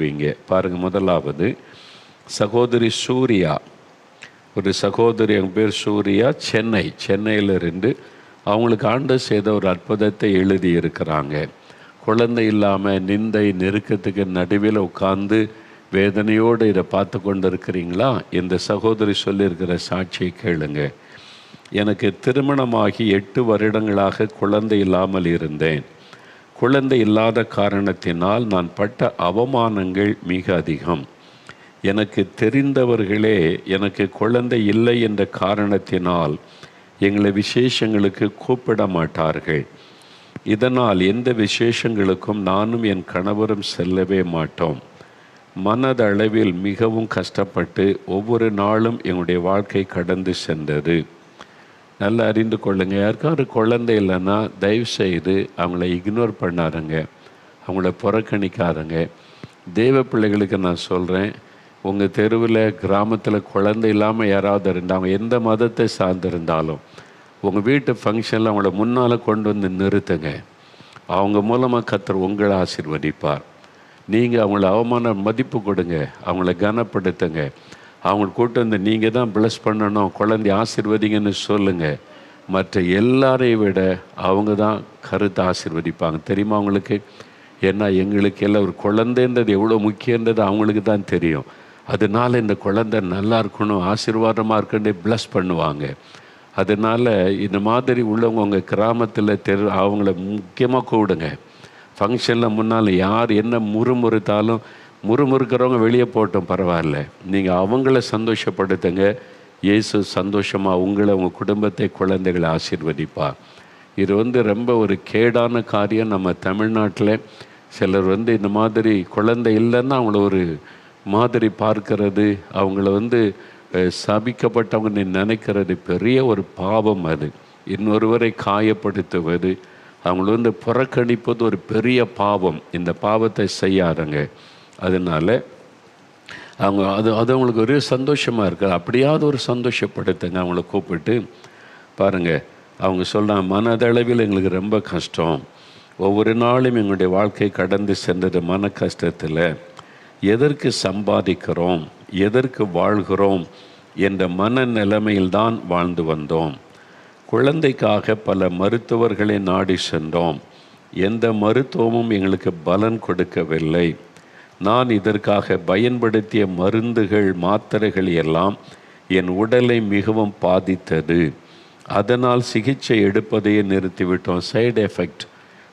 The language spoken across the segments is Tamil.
வீங்க பாருங்க முதலாவது சகோதரி சூர்யா. ஒரு சகோதரி அவங்க பேர் சூர்யா சென்னை. சென்னையில் இருந்து அவங்களுக்கு ஆண்டு செய்த ஒரு அற்புதத்தை எழுதி இருக்கிறாங்க. குழந்தை இல்லாமல் நிந்தை நெருக்கத்துக்கு நடுவில் உட்கார்ந்து வேதனையோடு இதை பார்த்து கொண்டு இருக்கிறீங்களா இந்த சகோதரி சொல்லியிருக்கிற சாட்சியை கேளுங்க. எனக்கு திருமணமாகி எட்டு வருடங்களாக குழந்தை இல்லாமல் இருந்தேன். குழந்தை இல்லாத காரணத்தினால் நான் பட்ட அவமானங்கள் மிக அதிகம். எனக்கு தெரிந்தவர்களே எனக்கு குழந்தை இல்லை என்ற காரணத்தினால் எங்களை விசேஷங்களுக்கு கூப்பிட மாட்டார்கள். இதனால் எந்த விசேஷங்களுக்கும் நானும் என் கணவரும் செல்லவே மாட்டோம். மனதளவில் மிகவும் கஷ்டப்பட்டு ஒவ்வொரு நாளும் எங்களுடைய வாழ்க்கை கடந்து சென்றது. நல்லா அறிந்து கொள்ளுங்கள் யாருக்காவது குழந்தை இல்லைன்னா தயவு செய்து அவங்கள இக்னோர் பண்ணாருங்க அவங்கள புறக்கணிக்காதங்க. தெய்வ பிள்ளைகளுக்கு நான் சொல்கிறேன் உங்கள் தெருவில் கிராமத்தில் குழந்தை இல்லாமல் யாராவது இருந்தாங்க எந்த மதத்தை சார்ந்திருந்தாலும் உங்கள் வீட்டு ஃபங்க்ஷனில் அவங்கள முன்னால் கொண்டு வந்து நிறுத்துங்க. அவங்க மூலமாக கத்தர் உங்களை ஆசீர்வதிப்பார். நீங்கள் அவங்கள அவமான மதிப்பு கொடுங்க. அவங்கள கனப்படுத்துங்க. அவங்க கூட்டு வந்து நீங்கள் தான் ப்ளஸ் பண்ணணும் குழந்தை ஆசிர்வதிங்கன்னு சொல்லுங்கள் மற்ற எல்லாரையும் விட அவங்க தான் கருத்தை ஆசிர்வதிப்பாங்க. தெரியுமா அவங்களுக்கு ஏன்னா எங்களுக்கு எல்லாம் ஒரு குழந்தைன்றது எவ்வளோ முக்கியன்றது அவங்களுக்கு தான் தெரியும். அதனால இந்த குழந்தை நல்லா இருக்கணும் ஆசீர்வாதமாக இருக்குன்னு ப்ளஸ் பண்ணுவாங்க. அதனால் இந்த மாதிரி உள்ளவங்க உங்கள் கிராமத்தில் தெரு அவங்கள முக்கியமாக கூப்பிடுங்க. ஃபங்க்ஷனில் முன்னால் யார் என்ன முறுமுறுத்தாலும் முறுமுறுக்கிறவங்க வெளியே போட்டோம் பரவாயில்ல. நீங்கள் அவங்கள சந்தோஷப்படுத்துங்க. இயேசு சந்தோஷமாக உங்களை உங்கள் குடும்பத்தை குழந்தைகளை ஆசீர்வதிப்பார் இது வந்து ரொம்ப ஒரு கேடான காரியம் நம்ம தமிழ்நாட்டில். சிலர் வந்து இந்த மாதிரி குழந்தை இல்லைன்னா அவங்கள ஒரு மாதிரி பார்க்கறது அவங்கள வந்து சபிக்கப்பட்டவங்க நினைக்கிறது பெரிய ஒரு பாவம் அது. இன்னொருவரை காயப்படுத்துவது அவங்கள வந்து புறக்கணிப்பது ஒரு பெரிய பாவம். இந்த பாவத்தை செய்யாதங்க. அதனால் அவங்க அது அது அவங்களுக்கு ஒரே சந்தோஷமாக இருக்குது அப்படியாவது ஒரு சந்தோஷப்படுத்துங்க. அவங்கள கூப்பிட்டு பாருங்கள் அவங்க சொல்கிறாங்க மனதளவில் எங்களுக்கு ரொம்ப கஷ்டம். ஒவ்வொரு நாளும் எங்களுடைய வாழ்க்கை கடந்து சென்றது மன கஷ்டத்தில். எதற்கு சம்பாதிக்கிறோம்? எதற்கு வாழ்கிறோம்? என்ற மன நிலைமையில்தான் வாழ்ந்து வந்தோம். குழந்தைக்காக பல மருத்துவர்களை நாடி சென்றோம். எந்த மருத்துவமும் எங்களுக்கு பலன் கொடுக்கவில்லை. நான் இதற்காக பயன்படுத்திய மருந்துகள் மாத்திரைகள் எல்லாம் என் உடலை மிகவும் பாதித்தது. அதனால் சிகிச்சை எடுப்பதையே நிறுத்திவிட்டோம். சைடு எஃபெக்ட்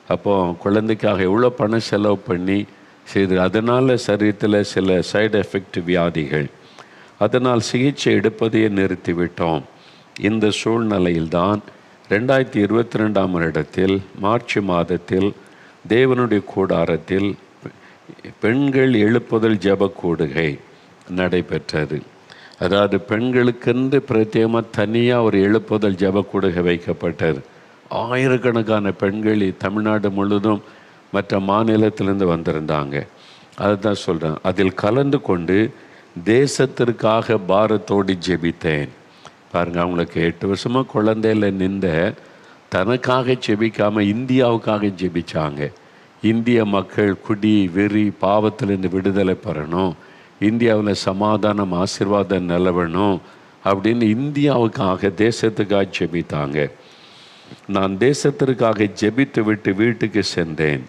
அப்போ குழந்தைக்காக எவ்வளோ பணம் செலவு பண்ணி செய்து அதனால் சரீரத்தில் சில சைடு எஃபெக்ட் வியாதிகள். அதனால் சிகிச்சை எடுப்பதையே நிறுத்திவிட்டோம். இந்த சூழ்நிலையில்தான் ரெண்டாயிரத்தி இருபத்தி ரெண்டாம் வருடத்தில் மார்ச் மாதத்தில் தேவனுடைய கூடாரத்தில் பெண்கள் எழுப்புதல் ஜெப கூடுகை நடைபெற்றது. அதாவது பெண்களுக்கென்று பிரத்யேகமாக தனியாக ஒரு எழுப்புதல் ஜெப கூடுகை வைக்கப்பட்டது. ஆயிரக்கணக்கான பெண்கள் தமிழ்நாடு முழுதும் மற்ற மாநிலத்திலிருந்து வந்திருந்தாங்க. அதுதான் சொல்கிறேன் அதில் கலந்து கொண்டு தேசத்திற்காக பாரத்தோடு ஜெபித்தேன். பாருங்க அவங்களுக்கு எட்டு வருஷமாக குழந்தையில் நின்ற தனக்காக ஜெபிக்காமல் இந்தியாவுக்காக ஜெபிச்சாங்க. இந்திய மக்கள் குடி வெறி பாவத்திலிருந்து விடுதலை பெறணும். இந்தியாவில் சமாதானம் ஆசீர்வாதம் நிலவணும் அப்படின்னு இந்தியாவுக்காக தேசத்துக்காக ஜெபித்தாங்க. நான் தேசத்திற்காக ஜெபித்து விட்டு வீட்டுக்கு சென்றேன்.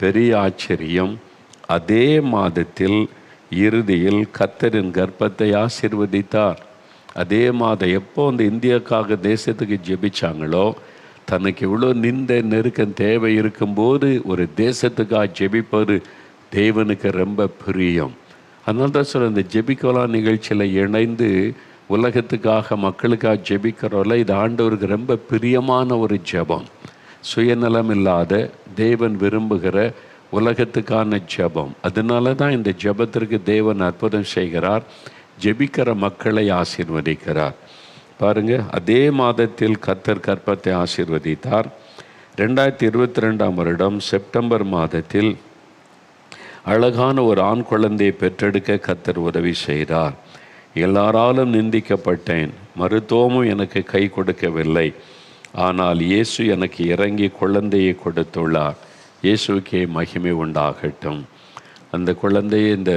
பெரிய ஆச்சரியம். அதே மாதத்தில் இறுதியில் கத்தரின் கர்ப்பத்தை ஆசீர்வதித்தார். அதே மாதம் எப்போ அந்த இந்தியாவுக்காக தேசத்துக்கு ஜெபிச்சாங்களோ தனக்கு இவ்வளோ நிந்த நெருக்கம் தேவை இருக்கும்போது ஒரு தேசத்துக்காக ஜெபிப்பது தேவனுக்கு ரொம்ப பிரியம். அதனால தான் சொல்ல இந்த ஜெபிக்கோலா நிகழ்ச்சியில் இணைந்து உலகத்துக்காக மக்களுக்காக ஜெபிக்கிறோம்ல இது ஆண்டவருக்கு ரொம்ப பிரியமான ஒரு ஜெபம். சுயநலம் இல்லாத தேவன் விரும்புகிற உலகத்துக்கான ஜெபம். அதனால தான் இந்த ஜெபத்திற்கு தேவன் அற்புதம் செய்கிறார் ஜெபிக்கிற மக்களை ஆசீர்வதிக்கிறார். பாருங்க அதே மாதத்தில் கத்தர் கற்பத்தை ஆசிர்வதித்தார். ரெண்டாயிரத்தி இருபத்தி ரெண்டாம் வருடம் செப்டம்பர் மாதத்தில் அழகான ஒரு ஆண் குழந்தையை பெற்றெடுக்க கத்தர் உதவி செய்தார். எல்லாராலும் நிந்திக்கப்பட்டேன். மருத்துவமும் எனக்கு கை கொடுக்கவில்லை. ஆனால் இயேசு எனக்கு இறங்கி குழந்தையை கொடுத்துள்ளார். இயேசுக்கே மகிமை உண்டாகட்டும். அந்த குழந்தையை இந்த